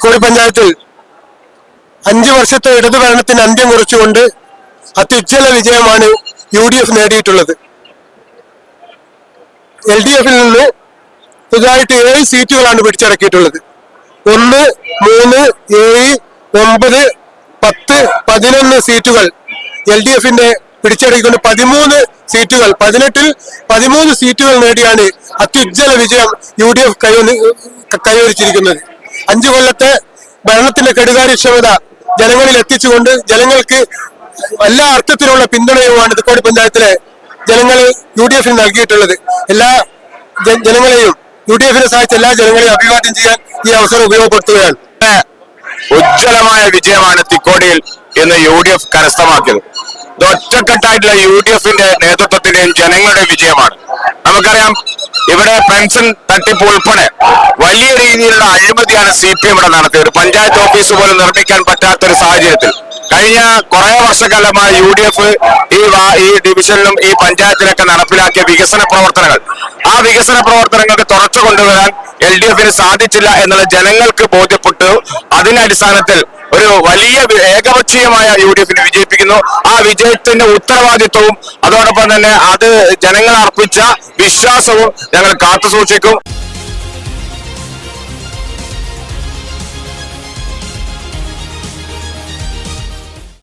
കോഴി പഞ്ചായത്തിൽ അഞ്ചു വർഷത്തെ ഇടതുഭരണത്തിന് അന്ത്യം കുറിച്ചുകൊണ്ട് അത്യുജ്വല വിജയമാണ് യു ഡി എഫ് നേടിയിട്ടുള്ളത്. എൽ ഡി എഫിൽ നിന്ന് പുതുതായിട്ട് ഏഴ് സീറ്റുകളാണ് പിടിച്ചിറക്കിയിട്ടുള്ളത് ഒന്ന് മൂന്ന് ഏഴ് ഒമ്പത് പത്ത് പതിനൊന്ന് സീറ്റുകൾ എൽ ഡി എഫിന്റെ പിടിച്ചടക്കിക്കൊണ്ട് പതിമൂന്ന് സീറ്റുകൾ പതിനെട്ടിൽ പതിമൂന്ന് സീറ്റുകൾ നേടിയാണ് അത്യുജ്വല വിജയം യു ഡി എഫ് കൈവരിച്ചിരിക്കുന്നത്. അഞ്ചു കൊല്ലത്തെ ഭരണത്തിന്റെ കെടുകാര്യക്ഷമത ജനങ്ങളിൽ എത്തിച്ചുകൊണ്ട് ജനങ്ങൾക്ക് എല്ലാ അർത്ഥത്തിലുള്ള പിന്തുണയുമാണ് തിക്കോടി പഞ്ചായത്തിലെ ജനങ്ങൾ യു ഡി എഫിന് നൽകിയിട്ടുള്ളത്. എല്ലാ ജനങ്ങളെയും യു ഡി എഫിനെ സഹായിച്ച എല്ലാ ജനങ്ങളെയും അഭിവാദ്യം ചെയ്യാൻ ഈ അവസരം ഉപയോഗപ്പെടുത്തുകയാണ്. ഉജ്ജ്വലമായ വിജയമാണ് തിക്കോടിയിൽ ഇന്ന് യു ഡി എഫ് കരസ്ഥമാക്കിയത്. ഒറ്റക്കെട്ടായിട്ടുള്ള യു ഡി എഫിന്റെ നേതൃത്വത്തിന്റെയും ജനങ്ങളുടെ വിജയമാണ്. നമുക്കറിയാം ഇവിടെ പെൻഷൻ തട്ടിപ്പ് ഉൾപ്പെടെ വലിയ രീതിയിലുള്ള അഴിമതിയാണ് സി പി എം ഇവിടെ നടത്തിയത്. പഞ്ചായത്ത് ഓഫീസ് പോലും നിർമ്മിക്കാൻ പറ്റാത്ത ഒരു സാഹചര്യത്തിൽ കഴിഞ്ഞ കുറെ വർഷക്കാലമായി യു ഡി എഫ് ഈ ഈ ഡിവിഷനിലും ഈ പഞ്ചായത്തിലൊക്കെ നടപ്പിലാക്കിയ വികസന പ്രവർത്തനങ്ങൾ. ആ വികസന പ്രവർത്തനങ്ങൾക്ക് തുറച്ചു കൊണ്ടുവരാൻ എൽ ഡി എഫിന് സാധിച്ചില്ല എന്നുള്ളത് ജനങ്ങൾക്ക് ബോധ്യപ്പെട്ടു അതിന്റെ അടിസ്ഥാനത്തിൽ ഒരു വലിയ ഏകപക്ഷീയമായ യു ഡി എഫിനെ വിജയിപ്പിക്കുന്നു. ആ വിജയത്തിന്റെ ഉത്തരവാദിത്വവും അതോടൊപ്പം തന്നെ അത് ജനങ്ങൾ അർപ്പിച്ച വിശ്വാസവും ഞങ്ങൾ കാത്തു സൂക്ഷിക്കും